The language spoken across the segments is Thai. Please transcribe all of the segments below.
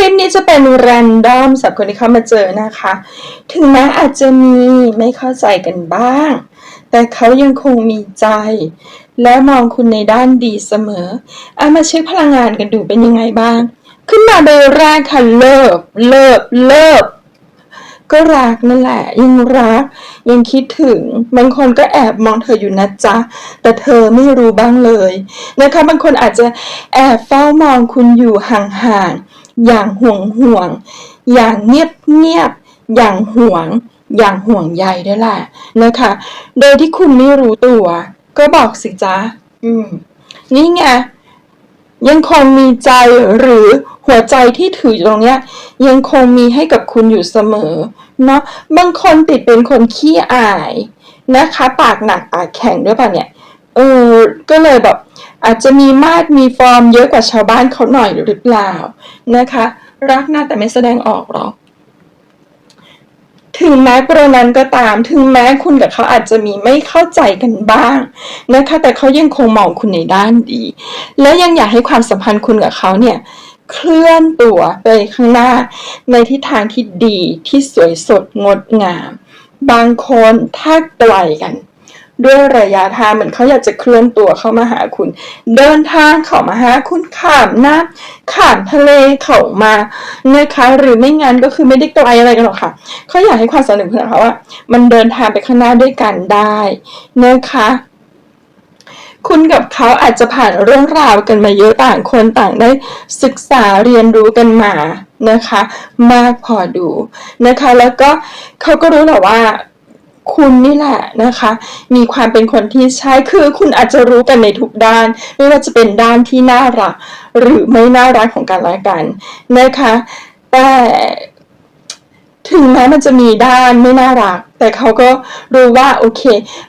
ลิปนี้จะเป็นแรนดอมสำหรับคนที่เข้ามาเจอนะคะ ถึงแม้อาจจะมีไม่เข้าใจกันบ้าง แต่เขายังคงมีใจ และมองคุณในด้านดีเสมอเอามาเช็คพลังงานกันดูเป็นยังไงบ้าง ขึ้นมาเบอร์แรกค่ะเลิฟเลิฟเลิฟก็รักนั่นแหละ ยังรัก ยังคิดถึง บางคนก็แอบมองเธออยู่นะจ๊ะ แต่เธอไม่รู้บ้างเลยนะคะบางคนอาจจะแอบเฝ้ามองคุณอยู่ห่างๆ อย่างห่วงห่วง อย่างเงียบเงียบ อย่างห่วง อย่างห่วงใยด้วยแหละนะคะ โดยที่คุณไม่รู้ตัว ก็บอกสิจ๊ะอืม นี่ไงยังคงมีใจหรือหัวใจที่ถืออยู่ตรงเนี้ย ยังคงมีให้กับคุณอยู่เสมอเนาะบางคนติดเป็นคนขี้อายนะคะ ปากหนักปากแข็งด้วยป่ะเนี่ยเออก็เลยแบบ อาจจะมีมาดมีฟอร์มเยอะกว่าชาวบ้านเขาหน่อยหรือเปล่านะคะ รักหน้าแต่ไม่แสดงออกหรอกถึงแม้กรณีนั้นก็ตาม ถึงแม้คุณกับเขาอาจจะมีไม่เข้าใจกันบ้างนะคะ แต่เขายังคงมองคุณในด้านดี และยังอยากให้ความสัมพันธ์คุณกับเขาเนี่ย เคลื่อนตัวไปข้างหน้า ในทิศทางที่ดีที่สวยสดงดงาม บางคนถ้าไกลกัน ด้วยระยะทางเหมือนเขาอยากจะเคลื่อนตัวเข้ามาหาคุณ เดินทางเข้ามาหาคุณข้ามน้ำข้ามทะเลเข้ามานะคะหรือไม่งั้นก็คือไม่ได้ไกลอะไรกันหรอกค่ะเขาอยากให้ความสนึกของเขาว่ามันเดินทางไปข้างหน้าด้วยกันได้นะคะคุณกับเขาอาจจะผ่านเรื่องราวกันมาเยอะต่างคนต่างได้ศึกษาเรียนรู้กันมานะคะ มากพอดูนะคะ แล้วก็เขาก็รู้แหละว่า คุณนี่แหละนะคะ มีความเป็นคนที่ใช่คือคุณอาจจะรู้กันในทุกด้าน ไม่ว่าจะเป็นด้านที่น่ารัก หรือไม่น่ารักของกันและกันนะคะ แต่ถึงแม้มันจะมีด้านไม่น่ารัก แต่เขาก็รู้ว่าโอเค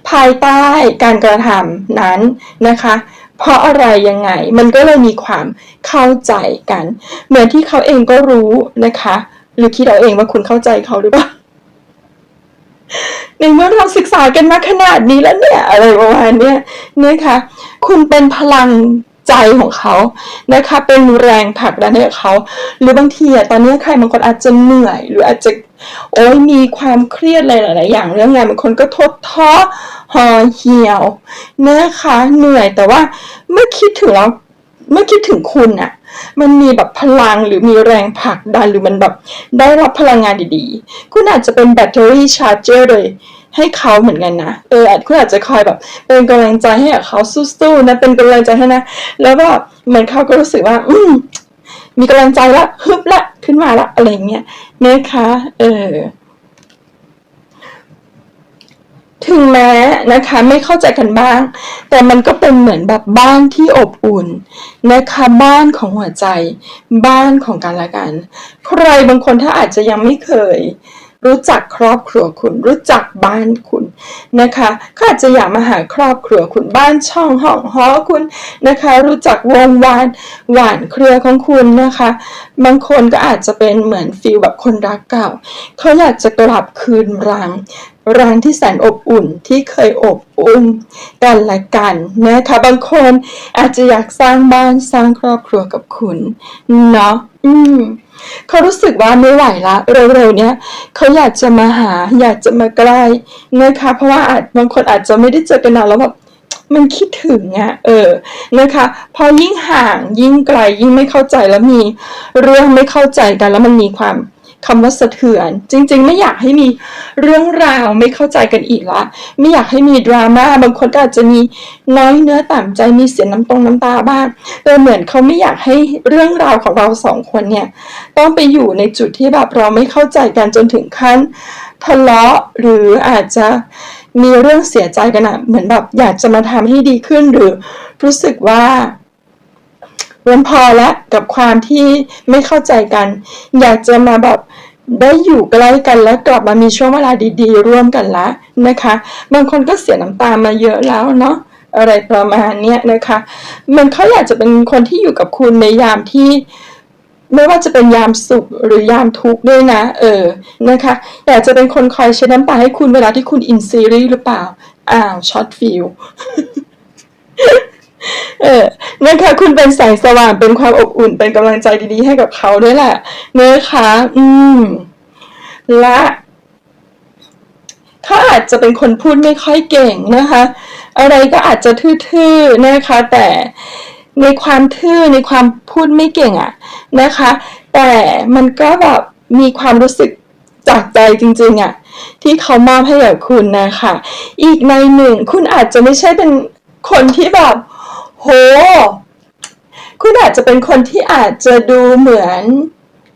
ภายใต้การกระทำนั้นนะคะ เพราะอะไรยังไง มันก็เลยมีความเข้าใจกัน เหมือนที่เขาเองก็รู้นะคะ หรือคิดเอาเองว่าคุณเข้าใจเขาหรือเปล่า ในเมื่อเราศึกษากันมาขนาดนี้แล้วเนี่ย อะไรประมาณเนี้ยนะคะคุณเป็นพลังใจของเขานะคะ เป็นแรงผลักดันให้เขา หรือบางทีอะตอนนี้ใครบางคนอาจจะเหนื่อย หรืออาจจะโอ้ยมีความเครียดอะไรหลาย ๆ อย่างเรื่องงานบางคนก็ทดท้อห่อเหี่ยวนะคะเหนื่อยแต่ว่าเมื่อคิดถึงแล้ว เมื่อคิดถึงคุณอะมันมีแบบพลังหรือมีแรงผลักดันหรือมันแบบได้รับพลังงานดีๆ คุณอาจจะเป็นแบตเตอรี่ชาร์จเจอร์เลยให้เขาเหมือนกันนะ เอออาจคุณอาจจะคอยแบบ เป็นกำลังใจให้กับเขาสู้ๆนะ เป็นกำลังใจให้นะ แล้วก็เหมือนเขาก็รู้สึกว่า อืมมีกำลังใจละฮึบละขึ้นมาละอะไรเงี้ยนะคะ เออ ถึงแม้นะคะไม่เข้าใจกันบ้าง แต่มันก็เป็นเหมือนแบบบ้านที่อบอุ่นนะคะบ้านของหัวใจ บ้านของกันและกัน ใครบางคนถ้าอาจจะยังไม่เคย รู้จักครอบครัวคุณ รู้จักบ้านคุณนะคะก็อาจจะอยากมาหาครอบครัวคุณบ้านช่องห้องหอคุณนะคะ รู้จักวงวานหวานเครือของคุณนะคะ บางคนก็อาจจะเป็นเหมือนฟีลแบบคนรักเก่าเขาอยากจะกลับคืนรัง รังที่แสนอบอุ่นที่เคยอบอุ่นกันและกันนะคะบางคนอาจจะอยากสร้างบ้านสร้างครอบครัวกับคุณเนาะอืมเขารู้สึกว่าไม่ไหวละเร็วๆเนี้ยเขาอยากจะมาหา อยากจะมาใกล้นะคะเพราะว่าอาจบางคนอาจจะไม่ได้เจอกันนานแล้วแบบมันคิดถึงอะเออนะคะพอยิ่งห่างยิ่งไกลยิ่งไม่เข้าใจแล้วมีเรื่องไม่เข้าใจกันแล้วมันมีความ คำว่าสะเทือน จริง ๆ ไม่อยากให้มีเรื่องราวไม่เข้าใจกันอีกละ ไม่อยากให้มีดราม่าบางคนก็อาจจะมีน้อยเนื้อต่ำใจมีเสียน้ำตรงน้ำตาบ้างแต่เหมือนเขาไม่อยากให้เรื่องราวของเราสองคนเนี่ย ต้องไปอยู่ในจุดที่แบบเราไม่เข้าใจกันจนถึงขั้นทะเลาะหรืออาจจะมีเรื่องเสียใจกันอะเหมือนแบบอยากจะมาทำให้ดีขึ้นหรือรู้สึกว่า มันพอล้วกับความที่ไม่เข้าใจกัน อยากจะมาแบบได้อยู่ใกล้กันแล้วกลับมามีช่วงเวลาดีๆ ร่วมกันละนะคะ บางคนก็เสียน้ำตามาเยอะแล้วเนาะอะไรประมาณนี้นะคะ มันเขาอยากจะเป็นคนที่อยู่กับคุณในยามที่ไม่ว่าจะเป็นยามสุขหรือยามทุกข์ด้วยนะ เออนะคะอยากจะเป็นคนคอยเช็ดน้ำตาให้คุณเวลาที่คุณอินซีรีส์หรือเปล่า อ้าวช็อตฟิล เออนะคะ คุณเป็นแสงสว่างเป็นความอบอุ่นเป็นกำลังใจดีๆให้กับเขาด้วยแหละนะคะ อืม และเขาอาจจะเป็นคนพูดไม่ค่อยเก่งนะคะ อะไรก็อาจจะทื่อๆนะคะ แต่ในความทื่อในความพูดไม่เก่งอะนะคะ แต่มันก็แบบมีความรู้สึกจากใจจริงๆอะที่เขามอบให้กับคุณนะคะ อีกในหนึ่งคุณอาจจะไม่ใช่เป็นคนที่แบบ โห คุณอาจจะเป็นคนที่อาจจะดูเหมือน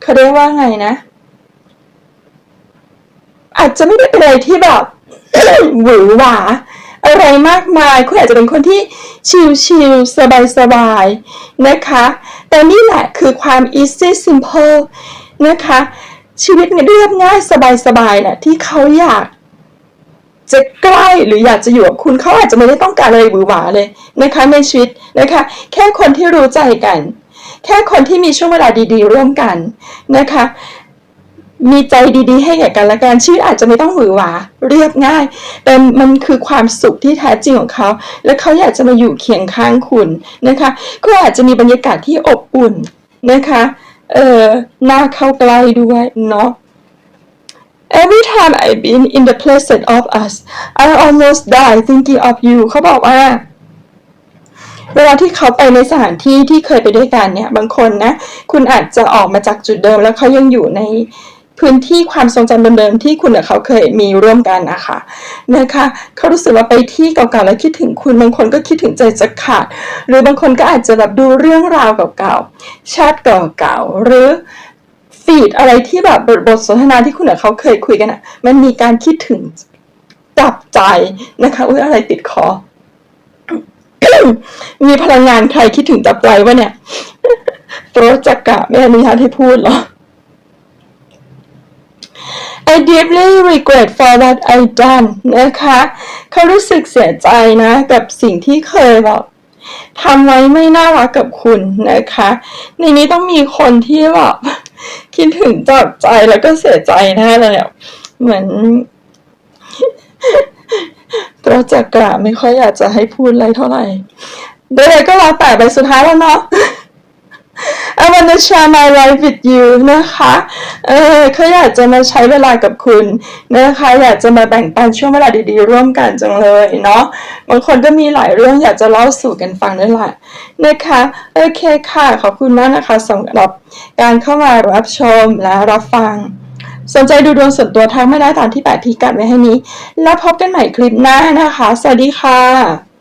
เขาเรียกว่าไงนะ อาจจะไม่ได้เป็นอะไรที่แบบหวือหวาอะไรมากมาย คุณอาจจะเป็นคนที่ชิลๆสบายๆนะคะ แต่นี่แหละคือความ easy simple นะคะ ชีวิตเรียบง่ายสบายๆน่ะที่เขาอยาก จะใกล้หรืออยากจะอยู่กับคุณเขาอาจจะไม่ได้ต้องการอะไรหวือหวาเลยนะคะในชีวิตนะคะ แค่คนที่รู้ใจกัน แค่คนที่มีช่วงเวลาดี ๆ ร่วมกันนะคะ มีใจดีๆ ให้แก่กันและกันชีวิตอาจจะไม่ต้องหวือหวาเรียบง่าย แต่มันคือความสุขที่แท้จริงของเขา และเขาอยากจะมาอยู่เคียงข้างคุณนะคะก็อาจจะมีบรรยากาศที่อบอุ่นนะคะเออน่าเข้าใกล้ด้วยเนาะ Every time I've been in the presence of us I almost die thinking of you เขาบอกว่า เวลาที่เขาไปในสถานที่ที่เคยไปด้วยกันเนี่ย บางคนนะ คุณอาจจะออกมาจากจุดเดิมแล้วเขายังอยู่ในพื้นที่ความทรงจำเดิมๆที่คุณกับเขาเคยมีร่วมกันนะคะนะคะเขารู้สึกว่าไปที่เก่าๆแล้วคิดถึงคุณบางคนก็คิดถึงใจจะขาดหรือบางคนก็อาจจะแบบดูเรื่องราวเก่าๆชาติเก่าๆหรือ ฟีดอะไรที่แบบบทสนทนาที่คุณกับเขาเคยคุยกันอะมันมีการคิดถึงจับใจนะคะอุ้ยอะไรติดคอมีพลังงานใครคิดถึงจับใจวะเนี่ยโปรจักกะไม่อนุญาตให้พูดเหรอ I deeply regret for what I done นะคะเขารู้สึกเสียใจนะ กับสิ่งที่เคยแบบทำไว้ไม่น่ารักกับคุณนะคะ ในนี้ต้องมีคนที่แบบ คิดถึงจับใจแล้วก็เสียใจแน่เลยอะเหมือนตัวจักระไม่ค่อยอยากจะให้พูดอะไรเท่าไหร่เดี๋ยก็รอแต่ไปสุดท้ายแล้วเนาะ to share my life with you นะคะ เออเขาอยากจะมาใช้เวลากับคุณนะคะ อยากจะมาแบ่งปันช่วงเวลาดีๆ ร่วมกันจังเลยเนาะ บางคนก็มีหลายเรื่องอยากจะเล่าสู่กันฟังด้วยแหละนะคะ โอเคค่ะ ขอบคุณมากนะคะสำหรับการเข้ามารับชมและรับฟังสนใจดูดวงส่วนตัวทักไม่ได้ตามที่แปะพิกัดไว้ให้นี้ แล้วพบกันใหม่คลิปหน้านะคะ สวัสดีค่ะ